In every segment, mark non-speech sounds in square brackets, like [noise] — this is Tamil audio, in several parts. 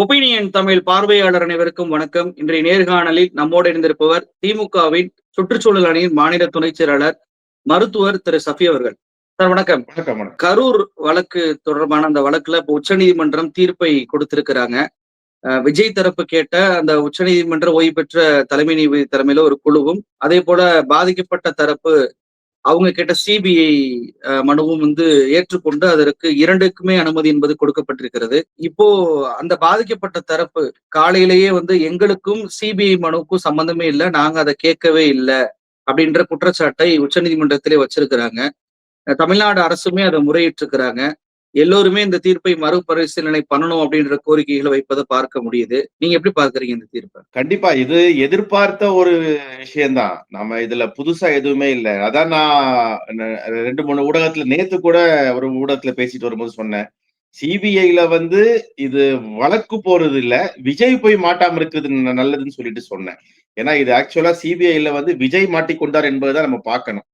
ஒப்பீனியன் தமிழ் பார்வையாளர் அனைவருக்கும் வணக்கம். இன்றைய நேர்காணலில் நம்மோடு இருந்திருப்பவர் திமுகவின் சுற்றுச்சூழல் அணியின் மாநில துணைச் செயலாளர் மருத்துவர் திரு சஃபி அவர்கள். சார் வணக்கம். வணக்கம் கரூர் வழக்கு தொடர்பான அந்த வழக்குல இப்போ உச்சநீதிமன்றம் தீர்ப்பை கொடுத்திருக்கிறாங்க. விஜய் தரப்பு கேட்ட அந்த உச்சநீதிமன்ற ஓய்வு பெற்ற தலைமை நீதிபதி தலைமையில ஒரு குழுவும் அதே போல பாதிக்கப்பட்ட தரப்பு அவங்க கேட்ட சிபிஐ மனுவும் வந்து ஏற்றுக்கொண்டு அதற்கு இரண்டுக்குமே அனுமதி என்பது கொடுக்கப்பட்டிருக்கிறது. இப்போ அந்த பாதிக்கப்பட்ட தரப்பு காலையிலேயே வந்து எங்களுக்கும் சிபிஐ மனுவுக்கும் சம்பந்தமே இல்லை நாங்க அதை கேட்கவே இல்லை அப்படின்ற குற்றச்சாட்டை உச்சநீதிமன்றத்திலே வச்சிருக்கிறாங்க. தமிழ்நாடு அரசுமே அதை முறையிட்டிருக்கிறாங்க. எல்லோருமே இந்த தீர்ப்பை மறுபரிசீலனை பண்ணணும் அப்படின்ற கோரிக்கைகளை வைப்பதை பார்க்க முடியுது. நீங்க எப்படி பார்க்கறீங்க இந்த தீர்ப்பை? கண்டிப்பா இது எதிர்பார்த்த ஒரு விஷயம்தான். நம்ம இதுல புதுசா எதுவுமே இல்லை. அதான் நான் ரெண்டு மூணு ஊடகத்துல நேத்து கூட ஒரு ஊடகத்துல பேசிட்டு வரும்போது சொன்னேன். சிபிஐல வந்து இது வழக்கு போறது இல்ல விஜய் போய் மாட்டாம இருக்குது நல்லதுன்னு சொல்லிட்டு சொன்னேன். ஏன்னா இது ஆக்சுவலா சிபிஐல வந்து விஜய் மாட்டிக்கொண்டார் என்பதுதான் நம்ம பார்க்கணும்.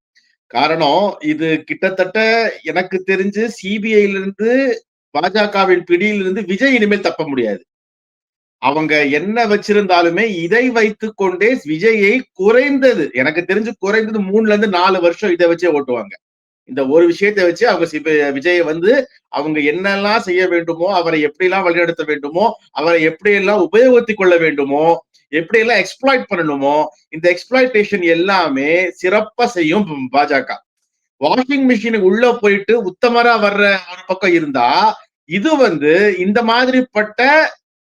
காரணம் இது கிட்டத்தட்ட எனக்கு தெரிஞ்சு சிபிஐல இருந்து பாஜகவின் பிடியிலிருந்து விஜய் இனிமேல் தப்ப முடியாது. அவங்க என்ன வச்சிருந்தாலுமே இதை வைத்து கொண்டே விஜயை குறைந்தது எனக்கு தெரிஞ்சு குறைந்தது மூணுல இருந்து நாலு வருஷம் இதை வச்சே ஓட்டுவாங்க. இந்த ஒரு விஷயத்தை வச்சு அவங்க விஜயை வந்து அவங்க என்னெல்லாம் செய்ய வேண்டுமோ அவரை எப்படியெல்லாம் வழிநடத்த வேண்டுமோ அவரை எப்படியெல்லாம் உபயோகத்தி கொள்ள வேண்டுமோ எப்படி எல்லாம் எக்ஸ்பிளாய்ட் பண்ணணுமோ இந்த எக்ஸ்பிளாய்டேஷன் எல்லாமே சிறப்பா செய்யும் பாஜக. வாஷிங் மிஷினுக்கு உள்ள போயிட்டு உத்தமரா வர்ற ஒரு பக்கம் இருந்தா இது வந்து இந்த மாதிரிப்பட்ட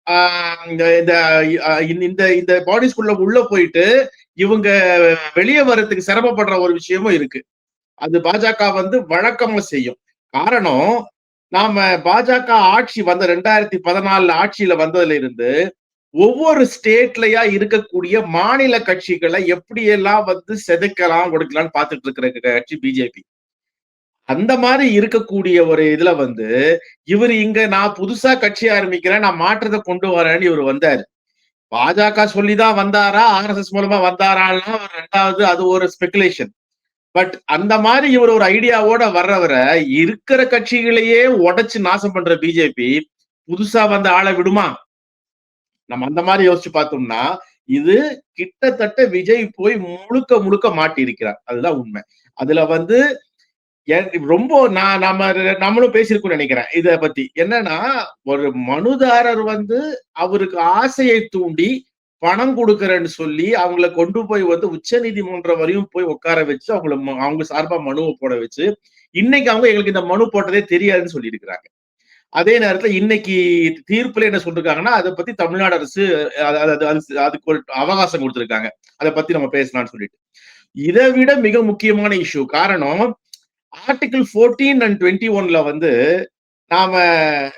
ஆஹ் இந்த இந்த இந்த இந்த பாடிஸ்குள்ள உள்ள போயிட்டு இவங்க வெளியே வர்றதுக்கு சிரமப்படுற ஒரு விஷயமும் இருக்கு. அது பாஜக வந்து வழக்கமா செய்யும். காரணம் நாம பாஜக ஆட்சி வந்த ரெண்டாயிரத்தி பதினாலுல ஆட்சியில வந்ததுல இருந்து ஒவ்வொரு ஸ்டேட்லயா இருக்கக்கூடிய மாநில கட்சிகளை எப்படியெல்லாம் வந்து செதுக்கலாம் கொடுக்கலாம்னு பார்த்துட்டு இருக்கிற கட்சி பிஜேபி அந்த மாதிரி இருக்கக்கூடிய ஒரு இதுல வந்து இவர் இங்க நான் புதுசா கட்சி ஆரம்பிக்கிறேன் நான் மாற்றத்தை கொண்டு வரேன்னு இவர் வந்தாரு. பாஜக சொல்லிதான் வந்தாரா ஆர்எஸ்எஸ் மூலமா வந்தாரான்னா அவர் ரெண்டாவது அது ஒரு ஸ்பெகுலேஷன் பட் அந்த மாதிரி இவர் ஒரு ஐடியாவோட வர்றவரை இருக்கிற கட்சிகளையே உடைச்சு நாசம் பண்ற பிஜேபி புதுசா வந்த ஆளை விடுமா? நம்ம அந்த மாதிரி யோசிச்சு பார்த்தோம்னா இது கிட்டத்தட்ட விஜய் போய் முழுக்க முழுக்க மாட்டி இருக்கிறார் அதுதான் உண்மை. அதுல வந்து ரொம்ப நான் நாம நம்மளும் பேசியிருக்கோம்னு நினைக்கிறேன். இத பத்தி என்னன்னா ஒரு மனுதாரர் வந்து அவருக்கு ஆசையை தூண்டி பணம் கொடுக்கறேன்னு சொல்லி அவங்கள கொண்டு போய் வந்து உச்ச நீதிமன்றம் வரையும் போய் உட்கார வச்சு அவங்கள அவங்க சார்பா மனுவை போட வச்சு இன்னைக்கு அவங்க எங்களுக்கு இந்த மனு போட்டதே தெரியாதுன்னு சொல்லி இருக்கிறாங்க அதே நேரத்துல இன்னைக்கு தீர்ப்புல என்ன சொல்லிருக்காங்கன்னா அதை பத்தி தமிழ்நாடு அரசு அது- அது- அதுக்கு ஒரு அவகாசம் கொடுத்திருக்காங்க. அதை பத்தி நம்ம பேசலாம்னு சொல்லிட்டு. இதை விட மிக முக்கியமான இஷ்யூ காரணம் ஆர்டிகிள் 14 அண்ட் டுவெண்ட்டி ஒன்ல வந்து நாம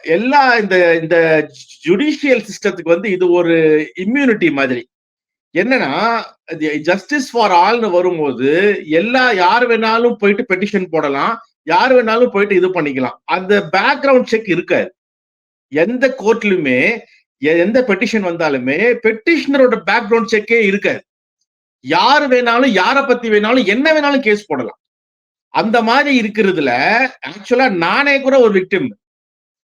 எல்லா இந்த இந்த ஜுடிஷியல் சிஸ்டத்துக்கு வந்து இது ஒரு இம்யூனிட்டி மாதிரி. என்னன்னா ஜஸ்டிஸ் ஃபார் ஆல்னு வரும்போது எல்லா யார் வேணாலும் போயிட்டு பெட்டிஷன் போடலாம். யார் வேணாலும் போயிட்டு இது பண்ணிக்கலாம். அந்த பேக்ரவுண்ட் செக் இருக்காது. எந்த கோர்ட்லயுமே எந்த பெட்டிஷன் வந்தாலுமே பெட்டிஷனரோட பேக்ரவுண்ட் செக்கே இருக்காது. யார் வேணாலும் யாரை பத்தி வேணாலும் என்ன வேணாலும் கேஸ் போடலாம். அந்த மாதிரி இருக்கிறதுல ஆக்சுவலா நானே கூட ஒரு விக்டிம்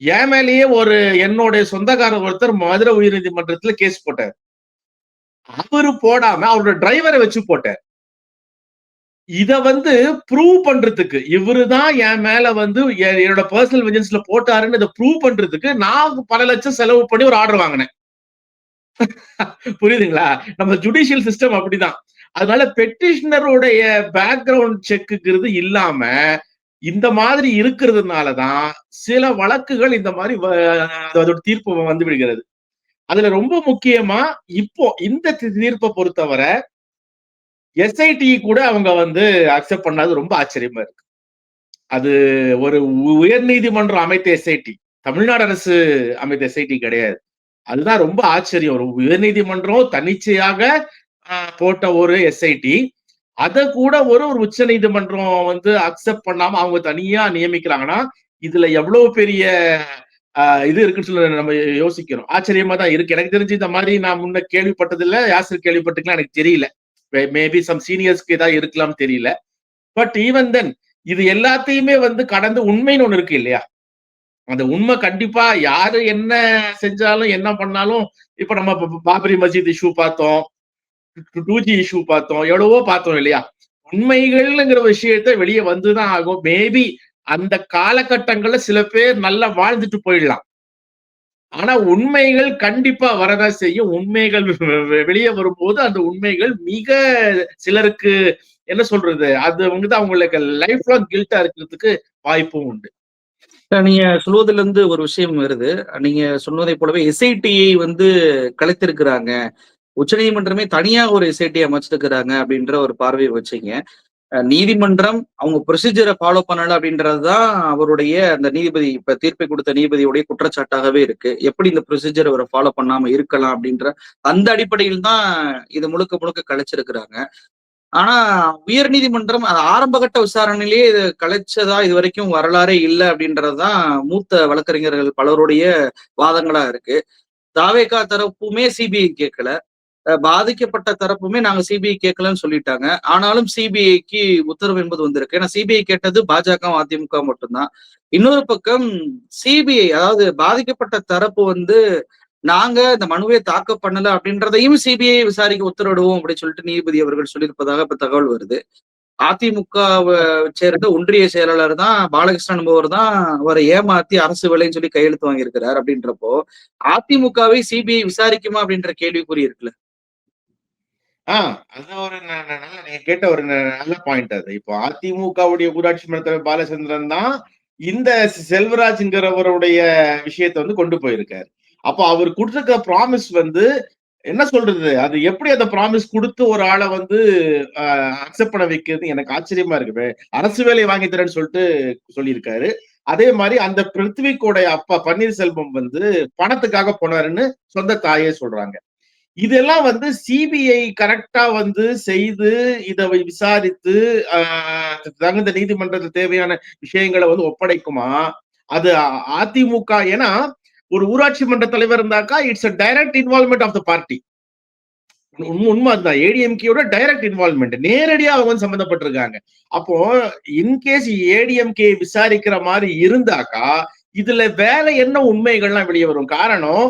என் மேலேயே ஒரு என்னுடைய சொந்தக்காரர் ஒருத்தர் மதுரை உயர்நீதிமன்றத்துல கேஸ் போட்டார். அவரு போடாம அவரோட டிரைவரை வச்சு போட்டார். இத வந்து ப்ரூவ் பண்றதுக்கு. இவரு தான் என் மேல வந்து என்னோட பர்சனல் வெஞ்சன்ஸ்ல போட்டாருன்னு இதை ப்ரூவ் பண்றதுக்கு நான் பல லட்சம் செலவு பண்ணி ஒரு ஆர்டர் வாங்கினேன். [laughs] புரியுதுங்களா? நம்ம ஜுடிஷியல் சிஸ்டம் அப்படிதான். அதனால பெட்டிஷனருடைய பேக்ரவுண்ட் செக்குங்கிறது இல்லாம இந்த மாதிரி இருக்கிறதுனாலதான் சில வழக்குகள் இந்த மாதிரி வ- அதோட தீர்ப்பு வந்து விடுகிறது. அதுல ரொம்ப முக்கியமா இப்போ இந்த தீர்ப்பை பொறுத்தவரை எஸ்ஐடி கூட அவங்க வந்து அக்செப்ட் பண்ணாது ரொம்ப ஆச்சரியமா இருக்கு. அது ஒரு உயர் நீதிமன்றம் அமைத்த எஸ்ஐடி தமிழ்நாடு அரசு அமைத்த எஸ்ஐடி கிடையாது. அதுதான் ரொம்ப ஆச்சரியம். ஒரு உயர்நீதிமன்றம் தன்னிச்சையாக போட்ட ஒரு எஸ்ஐடி அத கூட ஒரு ஒரு உச்ச நீதிமன்றம் வந்து அக்செப்ட் பண்ணாம அவங்க தனியா நியமிக்கிறாங்கன்னா இதுல எவ்வளவு பெரிய இது இருக்குன்னு சொல்லி நம்ம யோசிக்கிறோம். ஆச்சரியமா தான் இருக்கு. எனக்கு தெரிஞ்சு இந்த மாதிரி நான் முன்ன கேள்விப்பட்டது இல்ல யாசர் கேள்விப்பட்டிருக்கலாம் எனக்கு தெரியல. மேபி சம் சீனியர்ஸ்க்கு ஏதாவது இருக்கலாம் தெரியல. பட் ஈவன் தென் இது எல்லாத்தையுமே வந்து கடந்து உண்மைன்னு ஒண்ணு இருக்கு இல்லையா? அந்த உண்மை கண்டிப்பா யாரு என்ன செஞ்சாலும் என்ன பண்ணாலும் இப்ப நம்ம பாபரி மஸ்ஜித் இஷ்யூ பார்த்தோம் டூ ஜி இஷ்யூ பார்த்தோம் எவ்வளவோ பார்த்தோம் இல்லையா? உண்மைகள்ங்கிற விஷயத்த வெளியே வந்துதான் ஆகும். மேபி அந்த காலகட்டங்கள்ல சில பேர் நல்லா வாழ்ந்துட்டு போயிடலாம். ஆனா உண்மைகள் கண்டிப்பா வரதான் செய்யும். உண்மைகள் வெளியே வரும்போது அந்த உண்மைகள் மிக சிலருக்கு என்ன சொல்றது? அது வந்து அவங்களுக்கு லைஃப் லாங் கில்ட்டா இருக்கிறதுக்கு வாய்ப்பும் உண்டு. நீங்க சொல்வதுல இருந்து ஒரு விஷயம் வருது. நீங்க சொன்னதை போலவே எஸ்ஐடியை வந்து கலைத்திருக்கிறாங்க. உச்சநீதிமன்றமே தனியா ஒரு எஸ்ஐடி அமைச்சிருக்கிறாங்க அப்படின்ற ஒரு பார்வையை வச்சீங்க. நீதிமன்றம் அவங்க ப்ரொசீஜரை ஃபாலோ பண்ணல அப்படின்றதுதான் அவருடைய அந்த நீதிபதி இப்ப தீர்ப்பை கொடுத்த நீதிபதியுடைய குற்றச்சாட்டாகவே இருக்கு. எப்படி இந்த ப்ரொசீஜர் அவரை ஃபாலோ பண்ணாம இருக்கலாம் அப்படின்ற அந்த அடிப்படையில் தான் இது முழுக்க முழுக்க கலைச்சிருக்கிறாங்க. ஆனா உயர் நீதிமன்றம் அது ஆரம்பகட்ட விசாரணையிலேயே இது கலைச்சதா இது வரைக்கும் வரலாறே இல்லை அப்படின்றதுதான் மூத்த வழக்கறிஞர்கள் பலருடைய வாதங்களா இருக்கு. தாவேகா தரப்புமே சிபிஐ கேட்கல. பாதிக்கப்பட்ட தரப்புமே நாங்க சிபிஐ கேட்கலன்னு சொல்லிட்டாங்க. ஆனாலும் சிபிஐக்கு உத்தரவு என்பது வந்திருக்கு. ஏன்னா சிபிஐ கேட்டது பாஜக அதிமுக மட்டும்தான். இன்னொரு பக்கம் சிபிஐ அதாவது பாதிக்கப்பட்ட தரப்பு வந்து நாங்க இந்த மனுவை தாக்க பண்ணல அப்படின்றதையும் சிபிஐ விசாரிக்க உத்தரவிடுவோம் அப்படின்னு சொல்லிட்டு நீதிபதி அவர்கள் சொல்லியிருப்பதாக இப்ப தகவல் வருது. அதிமுகவை சேர்ந்த ஒன்றிய செயலாளர் தான் பாலகிருஷ்ணன் என்பவர் தான் அவரை ஏமாத்தி அரசு வேலைன்னு சொல்லி கையெழுத்து வாங்கியிருக்கிறார் அப்படின்றப்போ அதிமுகவை சிபிஐ விசாரிக்குமா அப்படின்ற கேள்விக்குறி இருக்குல்ல ஆஹ் அது ஒரு ந- ந- நல்ல நீங்க கேட்ட ஒரு ந- நல்ல பாயிண்ட் அது. இப்போ அதிமுகவுடைய ஊராட்சி மன்ற தலைவர் பாலச்சந்திரன் தான் இந்த செல்வராஜ்ங்கிறவருடைய விஷயத்தை வந்து கொண்டு போயிருக்காரு. அப்போ அவர் கொடுத்திருக்க ப்ராமிஸ் வந்து என்ன சொல்றது? அது எப்படி அந்த ப்ராமிஸ் கொடுத்து ஒரு ஆளை வந்து அக்செப்ட் பண்ண வைக்கிறது எனக்கு ஆச்சரியமா இருக்கு. அரசு வேலை வாங்கி தரேன்னு சொல்லிட்டு சொல்லியிருக்காரு. அதே மாதிரி அந்த பிருத்விகோடைய அப்பா பன்னீர்செல்வம் வந்து பணத்துக்காக போனாருன்னு சொந்த தாயே சொல்றாங்க. இதெல்லாம் வந்து சிபிஐ கரெக்டா வந்து செய்து இதை விசாரித்து ஆஹ், தகுந்த நீதிமன்றத்துக்கு தேவையான விஷயங்களை வந்து ஒப்படைக்குமா? அது அதிமுக ஏன்னா ஒரு ஊராட்சி மன்ற தலைவர் இருந்தாக்கா it's a direct involvement of the party உண்மை அதுதான். ஏடிஎம்கேயோட டைரக்ட் இன்வால்மெண்ட் நேரடியா அவங்க வந்து சம்பந்தப்பட்டிருக்காங்க. அப்போ இன்கேஸ் ஏடிஎம்கே விசாரிக்கிற மாதிரி இருந்தாக்கா இதுல வேற என்ன உண்மைகள்லாம் வெளியே வரும்? காரணம்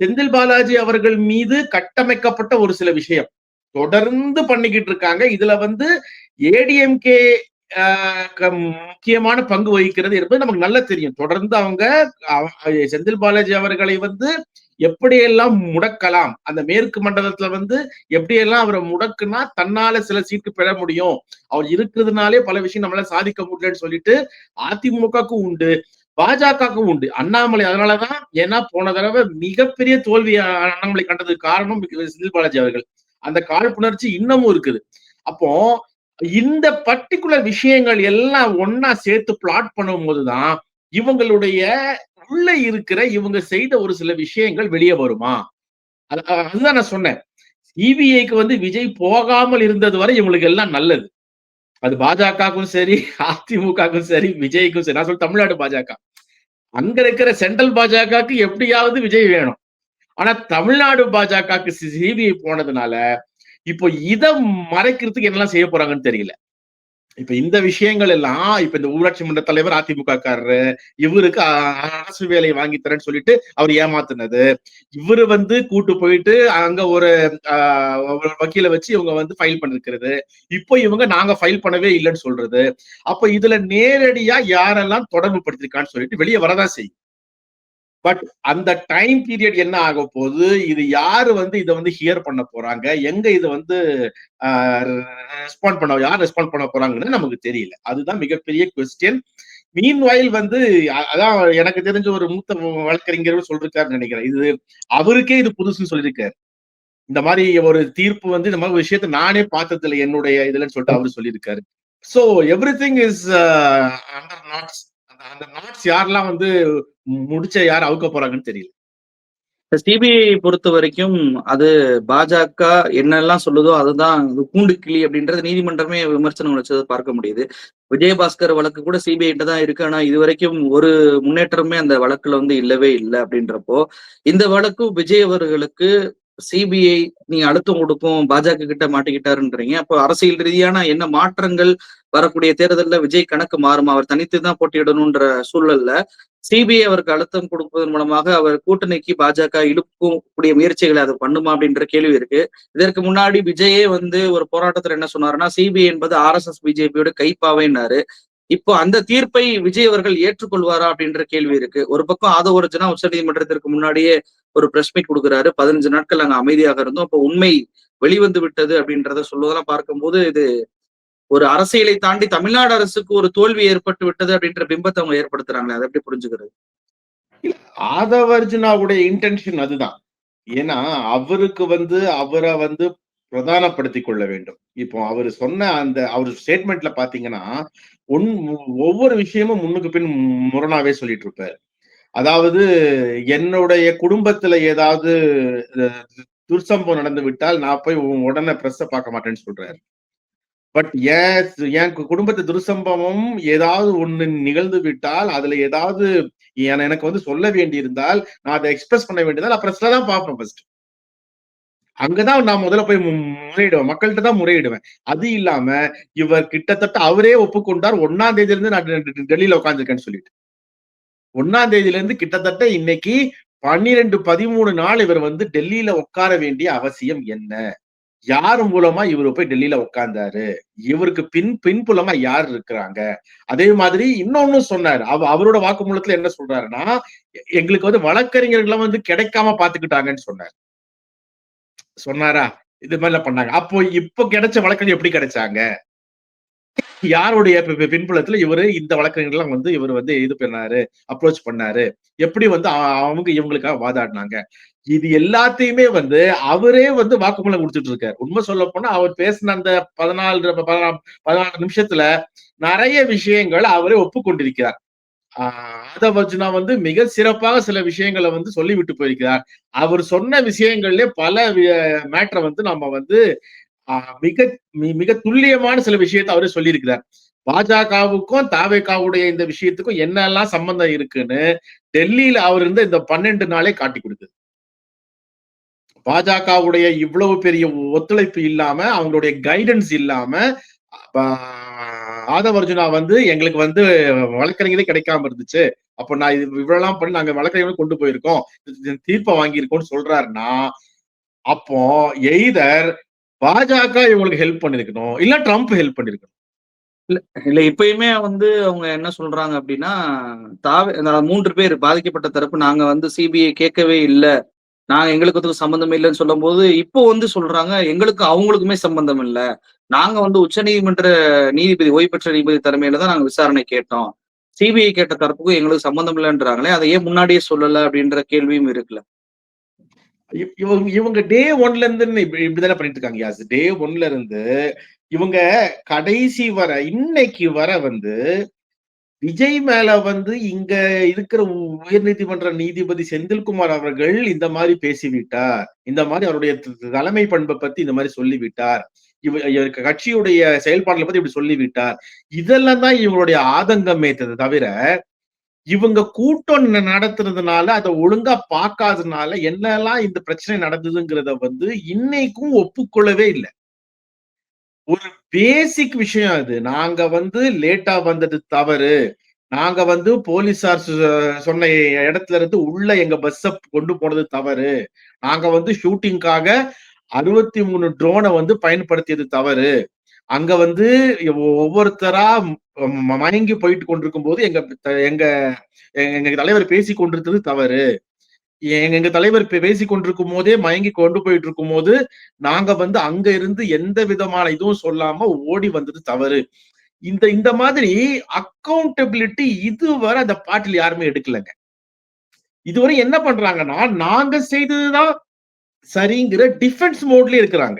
செந்தில் பாலாஜி அவர்கள் மீது கட்டமைக்கப்பட்ட ஒரு சில விஷயம். தொடர்ந்து பண்ணிக்கிட்டு இருக்காங்க. இதுல வந்து ஏடிஎம்கே முக்கியமான பங்கு வகிக்கிறது என்பது நமக்கு நல்லா தெரியும். தொடர்ந்து அவங்க செந்தில் பாலாஜி அவர்களை வந்து எப்படியெல்லாம் முடக்கலாம் அந்த மேற்கு மண்டலத்துல வந்து எப்படியெல்லாம் அவரை முடக்குனா தன்னால சில சீட்டு பெற முடியும் அவர் இருக்கிறதுனாலே பல விஷயம் நம்மளால சாதிக்க முடியலன்னு சொல்லிட்டு அதிமுகவுக்கும் உண்டு. பாஜகவுக்கும் உண்டு. அண்ணாமலை அதனாலதான் ஏன்னா போன தடவை மிகப்பெரிய தோல்வி அண்ணாமலை கண்டதுக்கு காரணம் செந்தில் பாலாஜி அவர்கள். அந்த காழ்ப்புணர்ச்சி இன்னமும் இருக்குது. அப்போ இந்த பர்டிகுலர் விஷயங்கள் எல்லாம் ஒன்னா சேர்த்து பிளாட் பண்ணும் போதுதான் இவங்களுடைய உள்ள இருக்கிற இவங்க செய்த ஒரு சில விஷயங்கள் வெளியே வருமா? அது- அதுதான் நான் சொன்னேன். சிபிஐக்கு வந்து விஜய் போகாமல் இருந்தது வரை இவங்களுக்கு எல்லாம் நல்லது. அது பாஜகவுக்கும் சரி அதிமுகவுக்கும் சரி விஜய்க்கும் சரி. நான் சொல்ல தமிழ்நாடு பாஜக. அங்க இருக்கிற சென்ட்ரல் பாஜகவுக்கு எப்படியாவது விஜய் வேணும் ஆனா தமிழ்நாடு பாஜகவுக்கு சிபிஐ போனதுனால இப்போ இதை மறைக்கிறதுக்கு என்னெல்லாம் செய்ய போறாங்கன்னு தெரியல இப்ப இந்த விஷயங்கள் எல்லாம் இப்ப இந்த ஊராட்சி மன்ற தலைவர் அதிமுக காரரு இவருக்கு அரசு வேலை வாங்கி தரேன்னு சொல்லிட்டு அவர் ஏமாத்துனது. இவரு வந்து கூட்டு போயிட்டு அங்க ஒரு ஆஹ், ஒரு வக்கீல வச்சு இவங்க வந்து ஃபைல் பண்ணிருக்கிறது. இப்போ இவங்க நாங்க ஃபைல் பண்ணவே இல்லைன்னு சொல்றது. அப்ப இதுல நேரடியா யாரெல்லாம் தொடர்பு படுத்திருக்கான்னு சொல்லிட்டு வெளியே வரதான் செய்யும். பட் அந்த டைம் பீரியட் என்ன ஆக போகுது? இது யாரு வந்து இதை வந்து ஹியர் பண்ண போறாங்க? எங்க இதை வந்து ரெஸ்பாண்ட் பண்ண யார் ரெஸ்பாண்ட் பண்ண போறாங்கன்னு நமக்கு தெரியல. அதுதான் மிகப்பெரிய கொஸ்டின் மீன் வாயில் வந்து அதான் எனக்கு தெரிஞ்ச ஒரு மூத்த வழக்கறிஞர் சொல்லிருக்காருன்னு நினைக்கிறேன். இது அவருக்கே இது புதுசுன்னு சொல்லியிருக்காரு இந்த மாதிரி ஒரு தீர்ப்பு வந்து இந்த மாதிரி விஷயத்த நானே பார்த்தது இல்லை என்னுடைய இதுலன்னு சொல்லிட்டு அவரு சொல்லியிருக்காரு so everything is under knots அந்த நாட்ஸ் யாரெல்லாம் வந்து முடிச்ச யார் அவுக்க போறாங்கன்னு தெரியல. சிபிஐ பொறுத்த வரைக்கும் அது பாஜக என்னெல்லாம் சொல்லுதோ அதுதான் கூண்டு கிளி அப்படின்றது நீதிமன்றமே விமர்சனம் வச்சது பார்க்க முடியுது. விஜயபாஸ்கர் வழக்கு கூட சிபிஐ தான் இருக்கு. ஆனா இது வரைக்கும் ஒரு முன்னேற்றமே அந்த வழக்குல வந்து இல்லவே இல்லை அப்படின்றப்போ இந்த வழக்கு விஜய் அவர்களுக்கு சிபிஐ நீங்க அழுத்தம் கொடுக்கும் பாஜக கிட்ட மாட்டிக்கிட்டாருன்றீங்க. அப்போ அரசியல் ரீதியான என்ன மாற்றங்கள் வரக்கூடிய தேர்தல்ல விஜய் கணக்கு மாறுமா? அவர் தனித்து தான் போட்டியிடணும்ன்ற சூழல்ல சிபிஐ அவருக்கு அழுத்தம் கொடுப்பதன் மூலமாக அவர் கூட்டணிக்கு பாஜக இழுக்கக்கூடிய முயற்சிகளை அது பண்ணுமா அப்படின்ற கேள்வி இருக்கு. இதற்கு முன்னாடி விஜயே வந்து ஒரு போராட்டத்துல என்ன சொன்னாருன்னா சிபிஐ என்பது ஆர் எஸ் எஸ் பிஜேபியோட கைப்பாவைன்னாரு. இப்போ அந்த தீர்ப்பை விஜய் அவர்கள் ஏற்றுக்கொள்வாரா அப்படின்ற கேள்வி இருக்கு. ஒரு பக்கம் ஆதவ ஒரிஜினா உச்ச நீதிமன்றத்திற்கு முன்னாடியே ஒரு பிரஸ் மீட் கொடுக்குறாரு. பதினஞ்சு நாட்கள் அங்க அமைதியாக இருந்தோம். அப்போ உண்மை வெளிவந்து விட்டது அப்படின்றத சொல்வதெல்லாம் பார்க்கும்போது இது ஒரு அரசியலை தாண்டி தமிழ்நாடு அரசுக்கு ஒரு தோல்வி ஏற்பட்டு விட்டது அப்படின்ற பிம்பத்தை அவங்க ஏற்படுத்துறாங்களே. அதை எப்படி புரிஞ்சுக்கிறது? ஆதவர்ஜுனாவுடைய இன்டென்ஷன் அதுதான். ஏன்னா அவருக்கு வந்து அவரை வந்து பிரதானப்படுத்திக் கொள்ள வேண்டும். இப்போ அவர் சொன்ன அந்த அவர் ஸ்டேட்மெண்ட்ல பாத்தீங்கன்னா ஒன் ஒவ்வொரு விஷயமும் முன்னுக்கு பின் முரணாவே சொல்லிட்டு இருப்பாரு. அதாவது என்னுடைய குடும்பத்துல ஏதாவது துர்சம்பம் துர்சம்பவம் நடந்து விட்டால் நான் போய் உடனே பிரஸ்ஸ பார்க்க மாட்டேன்னு சொல்றாரு. பட் என் என் குடும்பத்து துர்சம்பவம் ஏதாவது ஒண்ணு நிகழ்ந்து விட்டால் அதுல ஏதாவது எனக்கு வந்து சொல்ல வேண்டியிருந்தால் நான் அதை எக்ஸ்பிரஸ் பண்ண வேண்டியதால் நான் பிரஸ்ல தான் பார்ப்பேன் ஃபர்ஸ்ட் அங்கதான் நான் முதல்ல போய் முறையிடுவேன். மக்கள்கிட்ட தான் முறையிடுவேன். அது இல்லாம இவர் கிட்டத்தட்ட அவரே ஒப்புக்கொண்டார். ஒன்னாம் தேதியில இருந்து நான் டெல்லியில உட்காந்துருக்கேன்னு சொல்லிட்டு. ஒன்னாம் தேதியில இருந்து கிட்டத்தட்ட இன்னைக்கு பன்னிரெண்டு பதிமூணு நாள் இவர் வந்து டெல்லியில உட்கார வேண்டிய அவசியம் என்ன? யார் மூலமா இவர் போய் டெல்லியில உட்கார்ந்தாரு இவருக்கு பின் பின்புலமா யார் இருக்கிறாங்க? அதே மாதிரி இன்னொன்னு சொன்னாரு. அவ அவரோட வாக்குமூலத்துல என்ன சொல்றாருன்னா எங்களுக்கு வந்து வழக்கறிஞர்களை வந்து கிடைக்காம பாத்துக்கிட்டாங்கன்னு சொன்னார். சொன்னாரா? இது மாதிரிலாம் பண்ணாங்க. அப்போ இப்போ கிடைச்ச வழக்கறிஞர் எப்படி கிடைச்சாங்க? யாருடைய பின்புலத்துல இவரு இந்த வழக்கறிஞர்லாம் வந்து இவர் வந்து இது பண்ணாரு அப்ரோச் பண்ணாரு? எப்படி வந்து அவங்க இவங்களுக்காக வாதாடினாங்க? இது எல்லாத்தையுமே வந்து அவரே வந்து வாக்குமூலம் கொடுத்துட்டு இருக்காரு உண்மை சொல்ல போனா அவர் பேசின அந்த பதினாலு பதினா- பதினாலு நிமிஷத்துல நிறைய விஷயங்கள் அவரே ஒப்புக்கொண்டிருக்கிறார். ஆஹ் ஆதவர்ஜுனா வந்து மிக சிறப்பாக சில விஷயங்களை வந்து சொல்லிவிட்டு போயிருக்கிறார். அவர் சொன்ன விஷயங்கள்ல பல மேட்டரை வந்து நம்ம வந்து ஆஹ் மிக மி- மிக துல்லியமான சில விஷயத்தை அவரே சொல்லியிருக்கிறார். பாஜகவுக்கும் தாவேகாவுடைய இந்த விஷயத்துக்கும் என்னெல்லாம் சம்பந்தம் இருக்குன்னு டெல்லியில அவர் இருந்த இந்த பன்னெண்டு நாளே காட்டி கொடுக்குது பாஜகவுடைய இவ்வளவு பெரிய ஒத்துழைப்பு இல்லாம அவங்களுடைய கைடன்ஸ் இல்லாம ஆதவ அர்ஜுனா வந்து எங்களுக்கு வந்து வழக்கறிஞரே கிடைக்காம இருந்துச்சு. அப்ப நான் இது இவ்வளவு பண்ணி நாங்க வழக்கறிஞர் கொண்டு போயிருக்கோம். தீர்ப்பை வாங்கியிருக்கோம்னு சொல்றாருன்னா அப்போ எய்தர் பாஜக இவங்களுக்கு ஹெல்ப் பண்ணிருக்கணும். இல்ல ட்ரம்ப் ஹெல்ப் பண்ணிருக்கணும். இல்ல இப்பயுமே வந்து அவங்க என்ன சொல்றாங்க அப்படின்னா தாவே மூன்று பேர் பாதிக்கப்பட்ட தரப்பு நாங்க வந்து சிபிஐ கேட்கவே இல்லை. நாங்க எங்களுக்கு சம்பந்தம் இல்லைன்னு சொல்லும் போது இப்போ வந்து சொல்றாங்க எங்களுக்கு அவங்களுக்குமே சம்பந்தம் இல்லை. நாங்க வந்து உச்சநீதிமன்ற நீதிபதி ஓய்வு பெற்ற நீதிபதி தலைமையில தான் நாங்க விசாரணை கேட்டோம். சிபிஐ கேட்ட தரப்புக்கும் எங்களுக்கு சம்பந்தம் இல்லைன்றாங்களே அதை ஏன் முன்னாடியே சொல்லல அப்படின்ற கேள்வியும் இருக்குல்ல. இவங்க இவங்க டே ஒன்ல இருந்து இப்படி இப்படிதானே பண்ணிட்டு இருக்காங்க யாஸ் டே ஒன்ல இருந்து இவங்க கடைசி வர இன்னைக்கு வர வந்து விஜய் மேல வந்து இங்க இருக்கிற உயர் நீதிமன்ற நீதிபதி செந்தில்குமார் அவர்கள் இந்த மாதிரி பேசிவிட்டார். இந்த மாதிரி அவருடைய தலைமை பண்பை பத்தி இந்த மாதிரி சொல்லிவிட்டார். இவர் கட்சியுடைய செயல்பாடுகளை பத்தி இப்படி சொல்லிவிட்டார். இதெல்லாம் தான் இவங்களுடைய ஆதங்கமே தவிர இவங்க கூட்டம் ந- நடத்துறதுனால அதை ஒழுங்கா பார்க்காததுனால என்னெல்லாம் இந்த பிரச்சனை நடந்ததுங்கிறத வந்து இன்னைக்கும் ஒப்புக்கொள்ளவே இல்லை. ஒரு பேசிக் விஷயம் அது. நாங்க வந்து லேட்டா வந்தது தவறு. நாங்க வந்து போலீசார் சொன்ன இடத்துல இருந்து உள்ள எங்க பஸ்ஸ கொண்டு போனது தவறு. நாங்க வந்து ஷூட்டிங்காக அறுபத்தி மூணு ட்ரோனை வந்து பயன்படுத்தியது தவறு. அங்க வந்து ஒவ்வொருத்தரா மயங்கி போயிட்டு கொண்டிருக்கும் போது எங்க எங்க எங்க தலைவர் பேசி கொண்டிருந்தது தவறு. எங்க எங்க தலைவர் பேசிக் பேசி கொண்டிருக்கும் போதே மயங்கி கொண்டு போயிட்டு இருக்கும் போது நாங்க வந்து அங்க இருந்து எந்த விதமான இதுவும் சொல்லாம ஓடி வந்தது தவறு. இந்த இந்த மாதிரி அக்கௌண்டபிலிட்டி இதுவரை அந்த பாட்டில் யாருமே எடுக்கலங்க. இதுவரை என்ன பண்றாங்கன்னா நாங்க செய்ததுதான் சரிங்கிற டிஃபென்ஸ் மோட்ல இருக்கிறாங்க.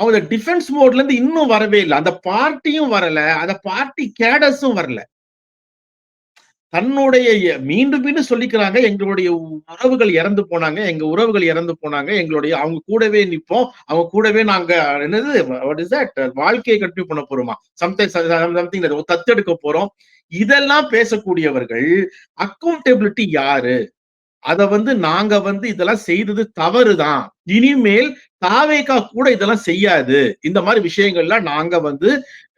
அவங்க டிஃபென்ஸ் மோட்ல இருந்து இன்னும் வரவே இல்லை. அந்த பார்ட்டியும் வரல. அந்த பார்ட்டி கேடஸும் வரல. தன்னுடைய மீண்டும் மீண்டும் சொல்லிக்கிறாங்க எங்களுடைய உறவுகள் இறந்து போனாங்க எங்க உறவுகள் இறந்து போனாங்க எங்களுடைய அவங்க கூடவே நிற்போம் அவங்க கூடவே நாங்க என்னது வாட் இஸ் தட் வாழ்க்கையை கண்டினியூ பண்ண போறோமா? சம்திங் சம்திங் தத்தெடுக்க போறோம். இதெல்லாம் பேசக்கூடியவர்கள் அக்கௌண்டபிலிட்டி யாரு? அத வந்து நாங்க வந்து இதெல்லாம் செய்தது தவறுதான். இனிமேல் தாவேகா கூட இதெல்லாம் செய்யாது. இந்த மாதிரி விஷயங்கள்லாம் நாங்க வந்து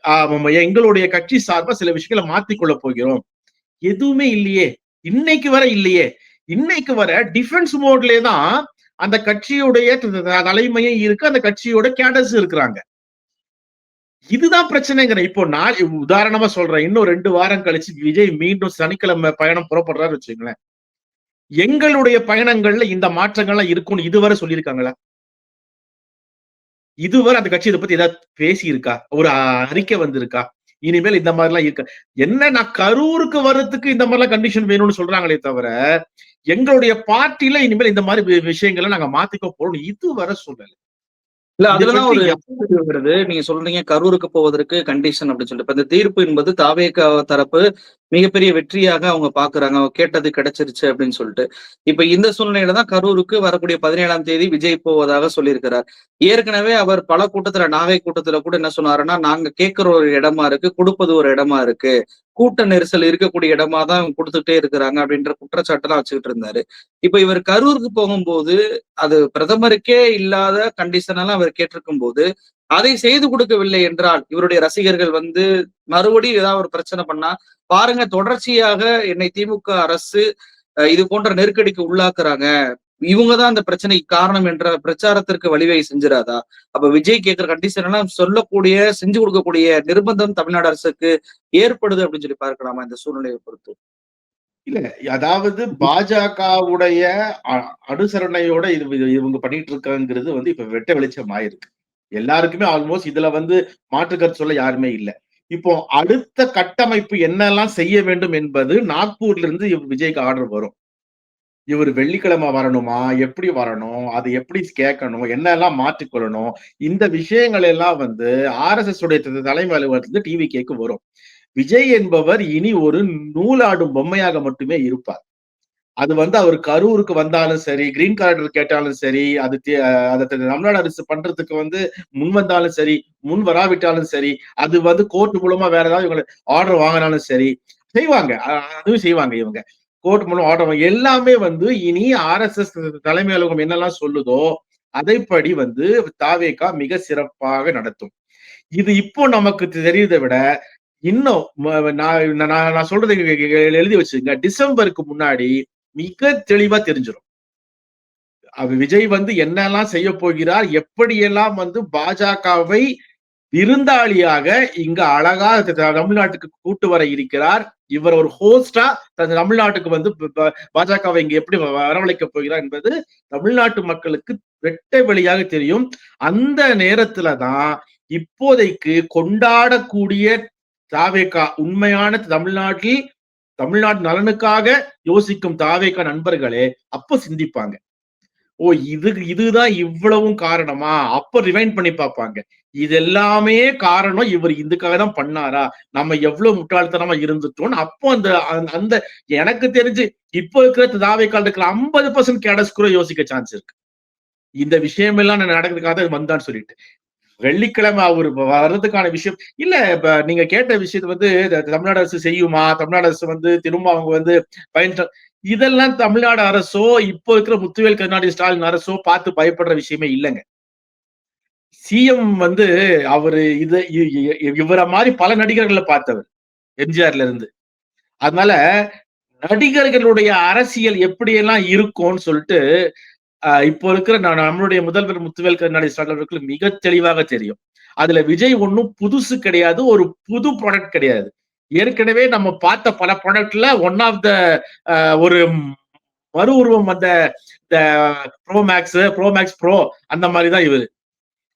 ஆஹ் எங்களுடைய கட்சி சார்பா சில விஷயங்களை மாத்திக்கொள்ள போகிறோம். எதுவுமே இல்லையே. இன்னைக்கு வர இல்லையே. இன்னைக்கு வர டிஃபென்ஸ் மோட்லயே தான் அந்த கட்சியுடைய தலைமையும் இருக்கு அந்த கட்சியோட கேடர்ஸ் இருக்கிறாங்க. இதுதான் பிரச்சனைங்கிற இப்போ நான் உதாரணமா சொல்றேன். இன்னும் ரெண்டு வாரம் கழிச்சு விஜய் மீண்டும் சனிக்கிழமை பயணம் புறப்படுறாரு வச்சுங்களேன் எங்களுடைய பயணங்கள்ல இந்த மாற்றங்கள்லாம் இருக்கும்னு இதுவரை சொல்லியிருக்காங்களா? இதுவரை அந்த கட்சி இதை பத்தி ஏதாவது பேசி இருக்கா ஒரு அறிக்கை வந்திருக்கா? இனிமேல் இந்த மாதிரிலாம் இருக்க. என்ன நான் கரூருக்கு வர்றதுக்கு இந்த மாதிரிலாம் கண்டிஷன் வேணும்னு சொல்றாங்களே தவிர எங்களுடைய பார்ட்டில இனிமேல் இந்த மாதிரி விஷயங்களை நாங்க மாத்திக்க போறோம் இதுவரை சொல்லலை. இல்ல அதுலதான் ஒரு வருது நீங்க சொல்றீங்க கரூருக்கு போவதற்கு கண்டிஷன் அப்படின்னு சொல்லிட்டு. இந்த தீர்ப்பு என்பது தாவேக தரப்பு மிகப்பெரிய வெற்றியாக அவங்க பாக்குறாங்க. அவங்க கேட்டது கிடைச்சிருச்சு அப்படின்னு சொல்லிட்டு. இப்ப இந்த சூழ்நிலையில தான் கரூருக்கு வரக்கூடிய பதினேழாம் தேதி விஜய் போவதாக சொல்லியிருக்கிறார். ஏற்கனவே அவர் பல கூட்டத்துல நாகை கூட்டத்துல கூட என்ன சொன்னாருன்னா நாங்க கேட்கிற ஒரு இடமா இருக்கு கொடுப்பது ஒரு இடமா இருக்கு. கூட்ட நெரிசல் இருக்கக்கூடிய இடமா தான் கொடுத்துட்டே இருக்கிறாங்க அப்படின்ற குற்றச்சாட்டெல்லாம் வச்சுக்கிட்டு இருந்தாரு. இப்ப இவர் கரூருக்கு போகும்போது அது பிரதமருக்கே இல்லாத கண்டிஷன் எல்லாம் அவர் கேட்டிருக்கும் போது அதை செய்து கொடுக்கவில்லை என்றால் இவருடைய ரசிகர்கள் வந்து மறுபடியும் ஏதாவது ஒரு பிரச்சனை பண்ணா பாருங்க தொடர்ச்சியாக என்னை திமுக அரசு இது போன்ற நெருக்கடிக்கு உள்ளாக்குறாங்க. இவங்கதான் அந்த பிரச்சனைக்கு காரணம் என்ற பிரச்சாரத்திற்கு வழிவகை செஞ்சிடாதா? அப்ப விஜய் கேட்கிற கண்டிஷன் எல்லாம் சொல்லக்கூடிய செஞ்சு கொடுக்கக்கூடிய நிர்பந்தம் தமிழ்நாடு அரசுக்கு ஏற்படுது அப்படின்னு சொல்லி பார்க்கலாமா இந்த சூழ்நிலையை பொறுத்து? இல்ல அதாவது பாஜகவுடைய அனுசரணையோட இது இவங்க பண்ணிட்டு இருக்காங்கிறது வந்து இப்ப வெட்ட வெளிச்சம் ஆயிருக்கு. எல்லாருக்குமே ஆல்மோஸ்ட் இதுல வந்து மாற்றுக்கருத்து சொல்ல யாருமே இல்ல. இப்போ அடுத்த கட்டமைப்பு என்னெல்லாம் செய்ய வேண்டும் என்பது நாக்பூர்ல இருந்து விஜய்க்கு ஆர்டர் வரும். இவர் வெள்ளிக்கிழமை வரணுமா? எப்படி வரணும்? அது எப்படி கேட்கணும்? என்னெல்லாம் மாற்றிக்கொள்ளணும்? இந்த விஷயங்கள் எல்லாம் வந்து ஆர்எஸ்எஸ் உடைய தலைமை அலுவலகத்துல டிவி கேக்கு வரும். விஜய் என்பவர் இனி ஒரு நூலாடும் பொம்மையாக மட்டுமே இருப்பார். அது வந்து அவர் கரூருக்கு வந்தாலும் சரி கிரீன் கார்டு கேட்டாலும் சரி அது அதை தமிழ்நாடு அரசு பண்றதுக்கு வந்து முன் வந்தாலும் சரி முன் வராவிட்டாலும் சரி அது வந்து கோர்ட் மூலமா வேற ஏதாவது இவங்க ஆர்டர் வாங்கினாலும் சரி செய்வாங்க. அதுவும் செய்வாங்க இவங்க. கோர்ட் மூலம் ஆர்டர் எல்லாமே வந்து இனி ஆர்எஸ்எஸ் தலைமை அலுவலகம் என்னெல்லாம் சொல்லுதோ அதைப்படி வந்து தாவேகா மிக சிறப்பாக நடத்தும். இது இப்போ நமக்கு தெரியுதை விட இன்னும் நான் நான் சொல்றது எழுதி வச்சுங்க டிசம்பருக்கு முன்னாடி மிக தெளிவா தெரிஞ்சிடும் விஜய் வந்து என்னெல்லாம் செய்ய போகிறார் எப்படியெல்லாம் வந்து பாஜகவை விருந்தாளியாக இங்க அழகா தமிழ்நாட்டுக்கு கூட்டு வர இருக்கிறார். இவர் ஒரு ஹோஸ்டா தமிழ்நாட்டுக்கு வந்து பாஜகவை இங்க எப்படி வரவழைக்க போகிறார் என்பது தமிழ்நாட்டு மக்களுக்கு வெட்ட வெளியாக தெரியும். அந்த நேரத்துலதான் இப்போதைக்கு கொண்டாடக்கூடிய தாவேகா உண்மையான தமிழ்நாட்டில் தமிழ்நாட்டு நலனுக்காக யோசிக்கும் தாவேகா நண்பர்களே அப்ப சிந்திப்பாங்க. ஓ இது இதுதான் இவ்வளவும் காரணமா? அப்ப ரிவைண்ட் பண்ணி பார்ப்பாங்க. இது எல்லாமே காரணம் இவர் இதுக்காக தான் பண்ணாரா? நம்ம எவ்வளவு முட்டாள்தனமா இருந்துட்டோம் அப்போ அந்த அந்த- அந்த எனக்கு தெரிஞ்சு இப்போ இருக்கிற தாவேக்கால் இருக்கிற ஐம்பது பர்சன்ட் கேடஸ் கூட யோசிக்க சான்ஸ் இருக்கு. இந்த விஷயம் எல்லாம் நடக்கிறதுக்காக வந்தான்னு சொல்லிட்டு. வெள்ளிக்கிழமை அவர் வர்றதுக்கான விஷயம். இல்ல இப்ப நீங்க கேட்ட விஷயத்தை வந்து தமிழ்நாடு அரசு செய்யுமா? தமிழ்நாடு அரசு வந்து திரும்ப அவங்க வந்து பயன் இதெல்லாம் தமிழ்நாடு அரசோ இப்போ இருக்கிற முத்துவேல் கருணாநிதி ஸ்டாலின் அரசோ பார்த்து பயப்படுற விஷயமே இல்லைங்க. சிஎம் வந்து அவரு இது இவரை மாதிரி பல நடிகர்களை பார்த்தவர் எம்ஜிஆர்ல இருந்து. அதனால நடிகர்களுடைய அரசியல் எப்படியெல்லாம் இருக்கும்னு சொல்லிட்டு இப்போ இருக்கிற நம்மளுடைய முதல்வர் முத்துவேல் கருணாநிதி ஸ்டாலின் மிக தெளிவாக தெரியும். அதுல விஜய் ஒன்றும் புதுசு கிடையாது ஒரு புது ப்ராடக்ட் கிடையாது. ஏற்கனவே நம்ம பார்த்த பல ப்ராடக்ட்ல ஒன் ஆஃப் த ஒரு மறு உருவம் அந்த Pro Max Pro Max Pro அந்த மாதிரி தான் இவரு.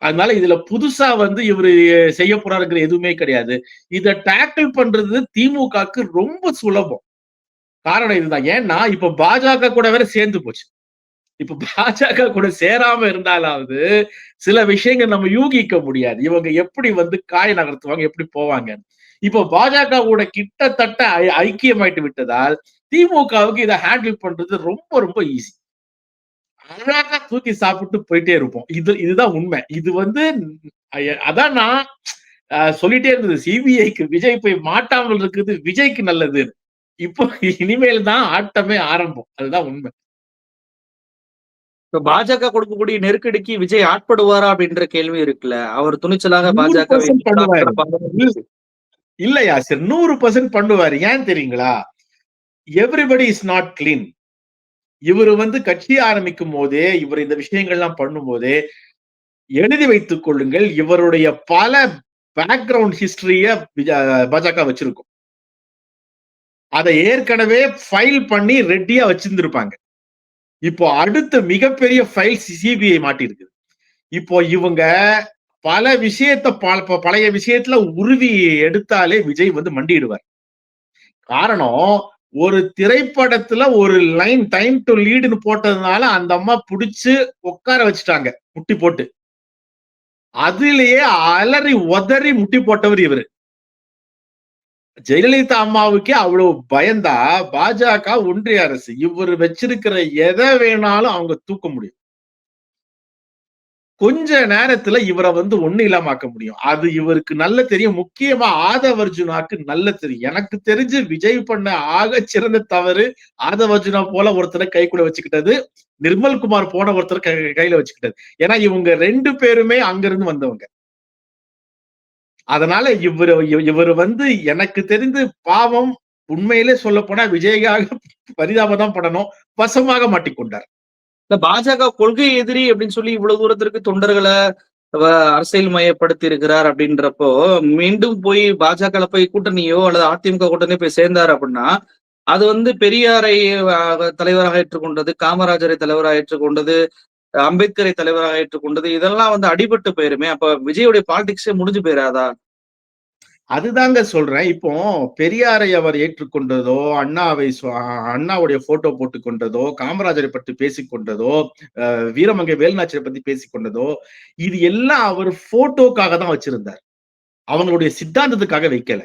அதனால இதுல புதுசா வந்து இவரு செய்ய போறாருங்கிற எதுவுமே கிடையாது. இத டேக்கிள் பண்றது திமுகக்கு ரொம்ப சுலபம். காரணம் இதுதான். ஏன்னா இப்ப பாஜக கூட வேற சேர்ந்து போச்சு. இப்ப பாஜக கூட சேராம இருந்தாலாவது சில விஷயங்கள் நம்ம யூகிக்க முடியாது. இவங்க எப்படி வந்து காய் நகர்த்துவாங்க எப்படி போவாங்க? இப்ப பாஜக கூட கிட்டத்தட்ட ஐக்கியமாயிட்டு விட்டதால் திமுகவுக்கு இதை ஹேண்டில் பண்றது ரொம்ப ரொம்ப ஈஸி அழகா தூக்கி சாப்பிட்டு போயிட்டே இருப்போம். இது இதுதான் உண்மை. இது வந்து அதான் நான் சொல்லிட்டே இருந்தது. சிபிஐக்கு விஜய் போய் மாட்டாமல் இருக்குது விஜய்க்கு நல்லது இப்போ இனிமேல் தான் ஆட்டமே ஆரம்பம். அதுதான் உண்மை. இப்ப பாஜக கொடுக்கக்கூடிய நெருக்கடிக்கு விஜய் ஆட்படுவாரா அப்படின்ற கேள்வி இருக்குல்ல. அவர் துணிச்சலாக பாஜக 100% பண்ணுவாரு. இல்லையா சார் நூறு பர்சன்ட் பண்ணுவாரு. ஏன் தெரியுங்களா? எவ்ரிபடி இஸ் நாட் கிளீன் இவர் வந்து கட்சி ஆரம்பிக்கும் போதே இவர் இந்த விஷயங்கள்லாம் பண்ணும் போதே எழுதி வைத்துக் கொள்ளுங்கள் இவருடைய பல பேக்ரவுண்ட் ஹிஸ்டரிய பாஜக வச்சிருக்கும். அதை ஏற்கனவே ஃபைல் பண்ணி ரெட்டியா வச்சிருந்திருப்பாங்க. இப்போ அடுத்த மிகப்பெரிய ஃபைல் சிபிஐ மாட்டிருக்கு இப்போ இவங்க பல விஷயத்த ப- ப- பழைய விஷயத்துல உருவி எடுத்தாலே விஜய் வந்து மண்டிடுவார் காரணம் ஒரு திரைப்படத்துல ஒரு லைன் டைம் டு லீடுன்னு போட்டதுனால அந்த அம்மா புடிச்சு உட்கார வச்சுட்டாங்க முட்டி போட்டு. அதுலயே அலறி உதறி முட்டி போட்டவர் இவரு. ஜெயலலிதா அம்மாவுக்கே அவ்வளவு பயந்தா பாஜக ஒன்றிய அரசு இவர் வச்சிருக்கிற எதை வேணாலும் அவங்க தூக்க முடியும். கொஞ்ச நேரத்துல இவரை வந்து ஒண்ணு இல்லாம முடியும். அது இவருக்கு நல்ல தெரியும். முக்கியமா ஆதவர்ஜுனாக்கு நல்ல தெரியும். எனக்கு தெரிஞ்சு விஜய் பண்ண ஆக சிறந்த தவறு ஆதவர்ஜுனா போல ஒருத்தரை கைக்குள்ள வச்சுக்கிட்டது நிர்மல்குமார் போன ஒருத்தர் கையில வச்சுக்கிட்டது. ஏன்னா இவங்க ரெண்டு பேருமே அங்கிருந்து வந்தவங்க. அதனால இவரு இவர் இவரு வந்து எனக்கு தெரிந்து பாவம் உண்மையிலே சொல்ல போனா விஜயகாக பரிதாபம் படணும் வசமாக மாட்டிக்கொண்டார். இந்த பாஜக கொள்கை எதிரி அப்படின்னு சொல்லி இவ்வளவு தூரத்திற்கு தொண்டர்களை அரசியல் மயப்படுத்தி இருக்கிறார் அப்படின்றப்போ மீண்டும் போய் பாஜக போய் கூட்டணியோ அல்லது அதிமுக கூட்டணியோ போய் சேர்ந்தார் அப்படின்னா அது வந்து பெரியாரை தலைவராக ஏற்றுக்கொண்டது காமராஜரை தலைவராக ஏற்றுக்கொண்டது அம்பேத்கரை தலைவராக ஏற்றுக்கொண்டது. இதெல்லாம் வந்து அடிபட்டு போயிருமே. அப்ப விஜயுடைய பாலிடிக்ஸே முடிஞ்சு போயிடாதா அதுதாங்க சொல்றேன். இப்போ பெரியாரை அவர் ஏற்றுக்கொண்டதோ அண்ணாவை அண்ணாவுடைய போட்டோ போட்டுக் கொண்டதோ காமராஜரை பற்றி பேசிக் கொண்டதோ அஹ், வீரமங்கை வேலுநாச்சியரை பத்தி பேசிக்கொண்டதோ இது எல்லாம் அவர் போட்டோக்காக தான் வச்சிருந்தார். அவங்களுடைய சித்தாந்தத்துக்காக வைக்கல.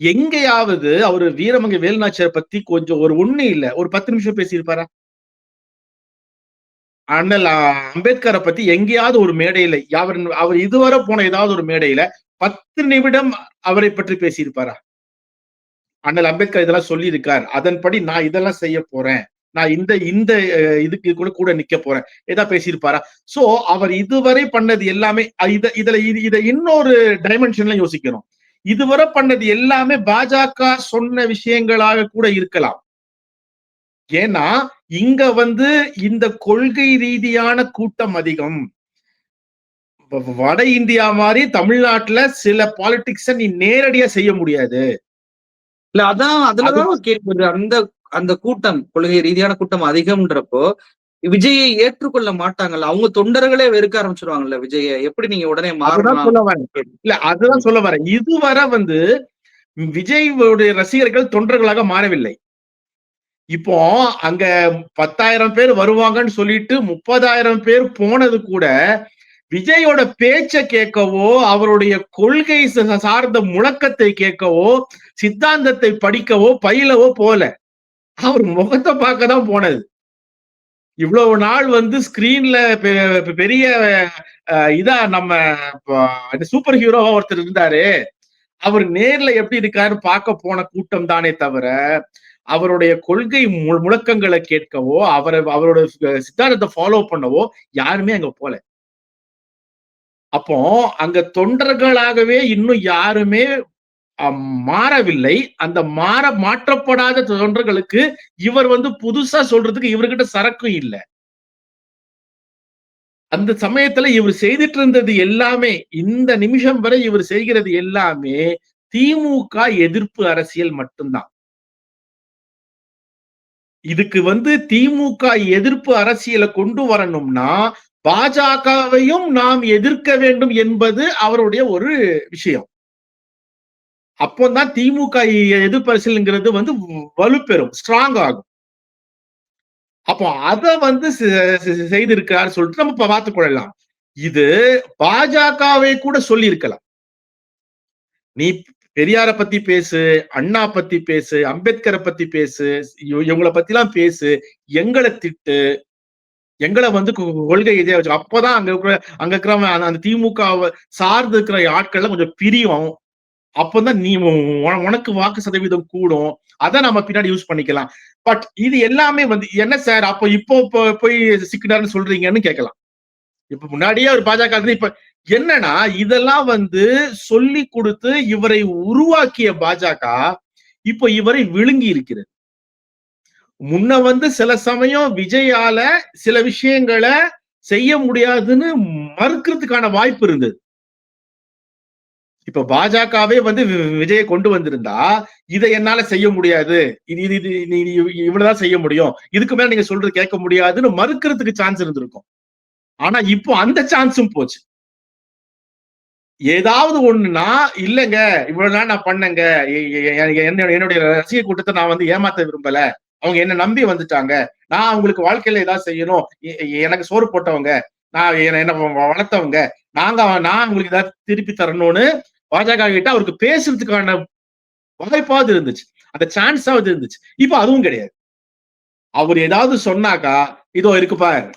எங்கேயாவது அவர் வீரமங்கை வேலுநாச்சியரை பத்தி கொஞ்சம் ஒரு ஒண்ணு இல்ல. ஒரு பத்து நிமிஷம் பேசியிருப்பாரா? அண்ணல் அம்பேத்கரை பத்தி எங்கேயாவது ஒரு மேடையில அவர் அவர் இதுவரை போன ஏதாவது ஒரு மேடையில பத்து நிமிடம் அவரை பற்றி பேசியிருப்பாரா? அண்ணல் அம்பேத்கர் இதெல்லாம் சொல்லி இருக்கார் அதன்படி நான் இதெல்லாம் செய்ய போறேன். நான் இந்த இந்த இதுக்கு கூட கூட நிக்க போறேன். ஏதா பேசியிருப்பாரா? சோ அவர் இதுவரை பண்ணது எல்லாமே இத இதுல இது இதை இன்னொரு டைமென்ஷன்ல யோசிக்கணும். இதுவரை பண்ணது எல்லாமே பாஜக சொன்ன விஷயங்களாக கூட இருக்கலாம். ஏன்னா இங்க வந்து இந்த கொள்கை ரீதியான கூட்டம் அதிகம். வட இந்தியா மாதிரி தமிழ்நாட்டுல சில பாலிடிக்ஸ நீ நேரடியா செய்ய முடியாது. இல்ல அதான் அதுலதான் கேள்வி. அந்த அந்த கூட்டம் கொள்கை ரீதியான கூட்டம் அதிகம்ன்றப்போ விஜயை ஏற்றுக்கொள்ள மாட்டாங்கல்ல. அவங்க தொண்டர்களே வெறுக்க ஆரம்பிச்சிருவாங்கல்ல விஜய. எப்படி நீங்க உடனே மாறலாம் இல்ல அதுதான் சொல்ல வரேன். இதுவரை வந்து விஜய் ரசிகர்கள் தொண்டர்களாக மாறவில்லை. இப்போ அங்க பத்தாயிரம் பேர் வருவாங்கன்னு சொல்லிட்டு முப்பதாயிரம் பேர் போனது கூட விஜயோட பேச்ச கேட்கவோ அவருடைய கொள்கை சார்ந்த முழக்கத்தை கேட்கவோ சித்தாந்தத்தை படிக்கவோ பயிலவோ போல. அவர் முகத்தை பார்க்க தான் போனது. இவ்வளவு நாள் வந்து ஸ்கிரீன்ல பெரிய அஹ், இதா நம்ம சூப்பர் ஹீரோவா ஒருத்தர் இருந்தாரு. அவர் நேர்ல எப்படி இருக்காரு பார்க்க போன கூட்டம் தானே தவிர அவருடைய கொள்கை மு- முழக்கங்களை கேட்கவோ அவரை அவரோட சித்தாந்தத்தை ஃபாலோ பண்ணவோ யாருமே அங்க போல. அப்போ அங்க தொண்டர்களாகவே இன்னும் யாருமே அஹ், மாறவில்லை. அந்த மாற மாற்றப்படாத தொண்டர்களுக்கு இவர் வந்து புதுசா சொல்றதுக்கு இவர்கிட்ட சரக்கும் இல்லை. அந்த சமயத்துல இவர் செய்துட்டு இருந்தது எல்லாமே இந்த நிமிஷம் வரை இவர் செய்கிறது எல்லாமே திமுக எதிர்ப்பு அரசியல் மட்டும்தான். இதுக்கு வந்து திமுக எதிர்ப்பு அரசியலை கொண்டு வரணும்னா பாஜகவையும் நாம் எதிர்க்க வேண்டும் என்பது அவருடைய ஒரு விஷயம். அப்போதான் திமுக எதிர்ப்பு வந்து வலுப்பெறும் ஸ்ட்ராங் ஆகும். அப்போ அத வந்து செய்திருக்கிறார் சொல்லிட்டு நம்ம பார்த்துக் கொள்ளலாம். இது பாஜகவை கூட சொல்லியிருக்கலாம். நீ பெரியார பத்தி பேசு அண்ணா பத்தி பேசு அம்பேத்கரை பத்தி பேசு இவங்களை இவங்கள பத்தி எல்லாம் பேசு எங்களை திட்டு எங்களை வந்து கொள்கை இதே வச்சு அப்பதான் அங்க இருக்கிற அங்க இருக்கிற அந்த- திமுக சார்ந்து இருக்கிற ஆட்கள்லாம் கொஞ்சம் பிரியும். அப்பதான் நீ உனக்கு வாக்கு சதவீதம் கூடும். அதை நம்ம பின்னாடி யூஸ் பண்ணிக்கலாம். பட் இது எல்லாமே வந்து என்ன சார் அப்போ இப்போ போய் சிக்கினார்னு சொல்றீங்கன்னு கேட்கலாம் இப்ப முன்னாடியே ஒரு பாஜக இருந்து இப்ப என்னன்னா இதெல்லாம் வந்து சொல்லி கொடுத்து இவரை உருவாக்கிய பாஜக இப்போ இவரை விழுங்கி இருக்கிறது. முன்ன வந்து சில சமயம் விஜயால சில விஷயங்களை செய்ய முடியாதுன்னு மறுக்கிறதுக்கான வாய்ப்பு இருந்தது. இப்ப பாஜகவே வந்து வி- விஜயை கொண்டு வந்திருந்தா இதை என்னால செய்ய முடியாது. இது இது இது இவ்வளவுதான் செய்ய முடியும். இதுக்கு மேல நீங்க சொல்றது கேட்க முடியாதுன்னு மறுக்கிறதுக்கு சான்ஸ் இருந்திருக்கும். ஆனா இப்போ அந்த சான்ஸும் போச்சு. ஏதாவது ஒண்ணுனா இல்லைங்க. இவ்வளவு நாள் நான் பண்ணேங்க. என்னுடைய ரசிக கூட்டத்தை நான் வந்து ஏமாத்த விரும்பல. அவங்க என்ன நம்பி வந்துட்டாங்க. நான் அவங்களுக்கு வாழ்க்கையில ஏதாவது செய்யணும். எனக்கு சோறு போட்டவங்க நான் என்ன என்ன வளர்த்தவங்க நாங்க நான் அவங்களுக்கு ஏதாவது திருப்பி தரணும்னு பாஜக கிட்ட அவருக்கு பேசுறதுக்கான வாய்ப்பாவது இருந்துச்சு. அந்த சான்ஸாவது இருந்துச்சு. இப்ப அதுவும் கிடையாது. அவர் ஏதாவது சொன்னாக்கா இதோ இருக்கு பாரு.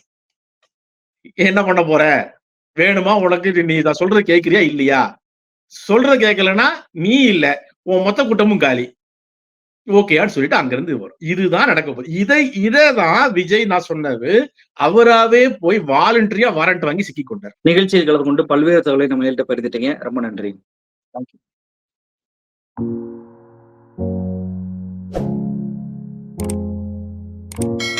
என்ன பண்ண போற? வேணுமா உனக்கு? நீ இத சொல்றது கேக்குறியா? இல்லையா? சொல்றது கேட்கலன்னா நீ இல்ல. உன் மொத்த கூட்டமும் காலி. ஓகேயான்னு சொல்லிட்டு அங்க இருந்து வரும். இதுதான் நடக்க போகுது இதை இததான் விஜய் நான் சொன்னது. அவராவே போய் வாலண்டரியா வாரண்ட் வாங்கி சிக்கி கொண்டார். நிகழ்ச்சியில் கலந்து கொண்டு பல்வேறு தகவலை நம்ம எங்கள்கிட்ட பகிர்ந்துட்டீங்க ரொம்ப நன்றி. Thank you.